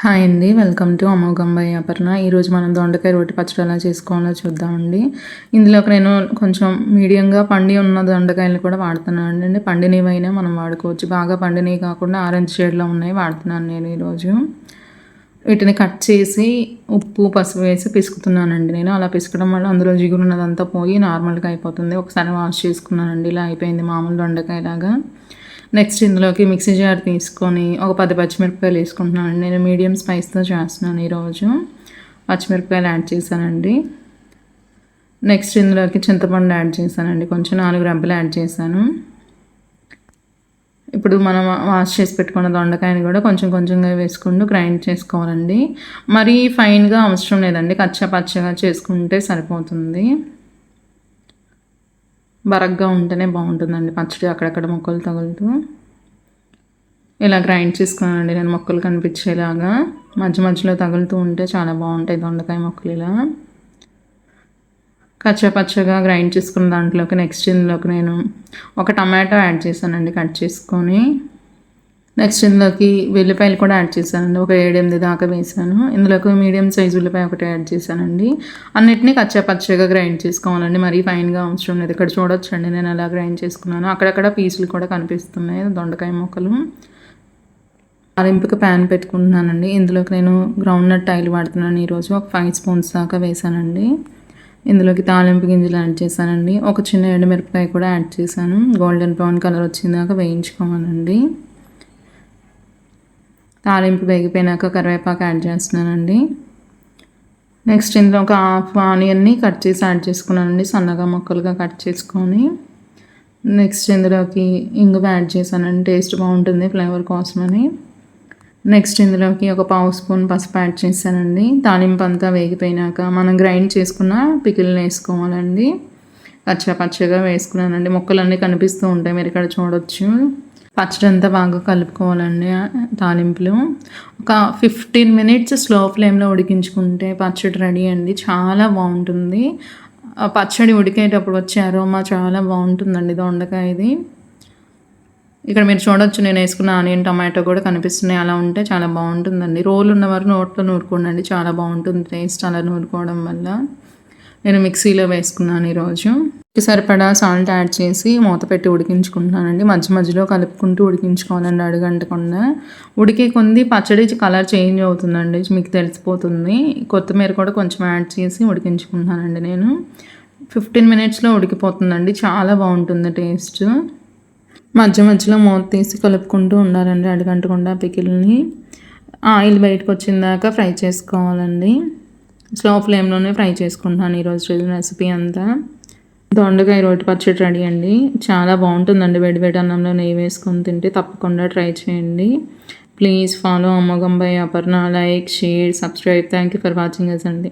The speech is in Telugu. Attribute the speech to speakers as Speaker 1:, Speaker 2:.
Speaker 1: హాయ్ అండి. వెల్కమ్ టు అమోఘంబాయి అపర్ణ. ఈరోజు మనం దొండకాయ రోటి పచ్చడి ఎలా చేసుకోవాలో చూద్దామండి. ఇందులోకి నేను కొంచెం మీడియంగా పండి ఉన్న దొండకాయలు కూడా వాడుతున్నాను అండి. పండినవైనా మనం వాడుకోవచ్చు. బాగా పండినవి కాకుండా ఆరెంజ్ షేడ్లో ఉన్నాయి వాడుతున్నాను నేను ఈరోజు వీటిని కట్ చేసి ఉప్పు పసుపు వేసి పిసుకుతున్నానండి నేను. అలా పిసుకడం వల్ల అందులో జిగురున్నదంతా పోయి నార్మల్గా అయిపోతుంది. ఒకసారి వాష్ చేసుకున్నానండి. ఇలా అయిపోయింది మామూలు దొండకాయలాగా. నెక్స్ట్ ఇందులోకి మిక్సీ జార్ తీసుకొని ఒక పది పచ్చిమిరపకాయలు వేసుకుంటున్నాను నేను మీడియం స్పైస్తో చేస్తున్నాను ఈరోజు. పచ్చిమిరపకాయలు యాడ్ చేశానండి. నెక్స్ట్ ఇందులోకి చింతపండు యాడ్ చేశానండి. కొంచెం నాలుగు రెబ్బలు యాడ్ చేశాను. ఇప్పుడు మనం వాష్ చేసి పెట్టుకున్న దొండకాయని కూడా కొంచెం కొంచెంగా వేసుకుంటూ గ్రైండ్ చేసుకోవాలండి. మరీ ఫైన్గా అవసరం లేదండి. కచ్చా పచ్చగా చేసుకుంటే సరిపోతుంది. బరగ్గా ఉంటేనే బాగుంటుందండి. పచ్చడి అక్కడక్కడ మొక్కలు తగులుతూ. ఇలా గ్రైండ్ చేసుకున్నానండి నేను మొక్కలు కనిపించేలాగా. మధ్య మధ్యలో తగులుతూ ఉంటే చాలా బాగుంటాయి దొండకాయ మొక్కలు ఇలా. కచ్చపచ్చగా గ్రైండ్ చేసుకున్న దాంట్లోకి నెక్స్ట్ ఇందులోకి నేను ఒక టమాటో యాడ్ చేశానండి కట్ చేసుకొని. నెక్స్ట్ ఇందులోకి వెల్లిపాయలు కూడా యాడ్ చేశానండి. ఒక ఏడెనిమిది దాకా వేసాను ఇందులోకి మీడియం సైజ్ ఉల్లిపాయ ఒకటి యాడ్ చేశానండి. అన్నిటినీ కచ్చా పచ్చగా గ్రైండ్ చేసుకోవాలండి. మరీ ఫైన్గా అవసరం లేదు. ఇక్కడ చూడొచ్చండి. నేను అలా గ్రైండ్ చేసుకున్నాను. అక్కడక్కడ పీసులు కూడా కనిపిస్తున్నాయి. దొండకాయ మొక్కలు. అరింపుకి ప్యాన్ పెట్టుకుంటున్నానండి. ఇందులోకి నేను గ్రౌండ్ నట్ ఆయిల్ వాడుతున్నాను. ఈరోజు ఒక ఫైవ్ స్పూన్స్ దాకా వేసానండి ఇందులోకి తాలింపు గింజలు యాడ్ చేశానండి. ఒక చిన్న ఎండుమిరపకాయ కూడా యాడ్ చేశాను. గోల్డెన్ బ్రౌన్ కలర్ వచ్చిందాక వేయించుకోవాలండి. తాలింపు వేగిపోయినాక కరివేపాకు యాడ్ చేస్తున్నానండి. నెక్స్ట్ ఇందులో ఒక హాఫ్ ఆనియన్ని కట్ చేసి యాడ్ చేసుకున్నానండి. సన్నగా ముక్కలుగా కట్ చేసుకొని. నెక్స్ట్ ఇందులోకి ఇంగువ యాడ్ చేశానండి. టేస్ట్ బాగుంటుంది ఫ్లేవర్ కోసమని. నెక్స్ట్ ఇందులోకి ఒక పావు స్పూన్ పసుపు యాడ్ చేశానండి. తాలింపు అంతా వేగిపోయినాక మనం గ్రైండ్ చేసుకున్న పికిల్ని వేసుకోవాలండి. పచ్చ పచ్చగా వేసుకున్నానండి. మొక్కలన్నీ కనిపిస్తూ ఉంటాయి. మీరు ఇక్కడ చూడొచ్చు. పచ్చడి అంతా బాగా కలుపుకోవాలండి తాలింపులు. ఒక ఫిఫ్టీన్ మినిట్స్ స్లో ఫ్లేమ్లో ఉడికించుకుంటే పచ్చడి రెడీ అండి చాలా బాగుంటుంది. పచ్చడి ఉడికేటప్పుడు వచ్చే అరోమా చాలా బాగుంటుందండి దొండకాయది ఇక్కడ మీరు చూడొచ్చు నేను వేసుకున్న ఆనియన్ టమాటో కూడా కనిపిస్తున్నాయి అలా ఉంటే చాలా బాగుంటుందండి. రోలు ఉన్నవారు నోట్లో నూరుకోండి చాలా బాగుంటుంది టేస్ట్ అలా నూరుకోవడం వల్ల. నేను మిక్సీలో వేసుకున్నాను ఈరోజు. సరిపడా సాల్ట్ యాడ్ చేసి మూత పెట్టి ఉడికించుకుంటున్నానండి. మధ్య మధ్యలో కలుపుకుంటూ ఉడికించుకోవాలండి అడుగంటకుండా ఉడికే కొంది పచ్చడి కలర్ చేంజ్ అవుతుందండి మీకు తెలిసిపోతుంది. కొత్తిమీర కూడా కొంచెం యాడ్ చేసి ఉడికించుకుంటున్నానండి నేను. ఫిఫ్టీన్ మినిట్స్లో ఉడికిపోతుందండి చాలా బాగుంటుంది టేస్ట్ మధ్య మధ్యలో మూత తీసి కలుపుకుంటూ ఉండాలండి అడుగంటకుండా పికిల్ని. ఆయిల్ బయటకు వచ్చిందాక ఫ్రై చేసుకోవాలండి. స్లో ఫ్లేమ్లోనే ఫ్రై చేసుకుంటున్నాను ఈరోజు రెసిపీ అంతా. దొండకాయ రోటి పచ్చడి రెడీ అండి. చాలా బాగుంటుందండి. వేడి వేడి అన్నంలో నెయ్యి వేసుకొని తింటే తప్పకుండా ట్రై చేయండి. Please follow అమ్మగంబై Aparna like share subscribe. Thank you for watching us అండి.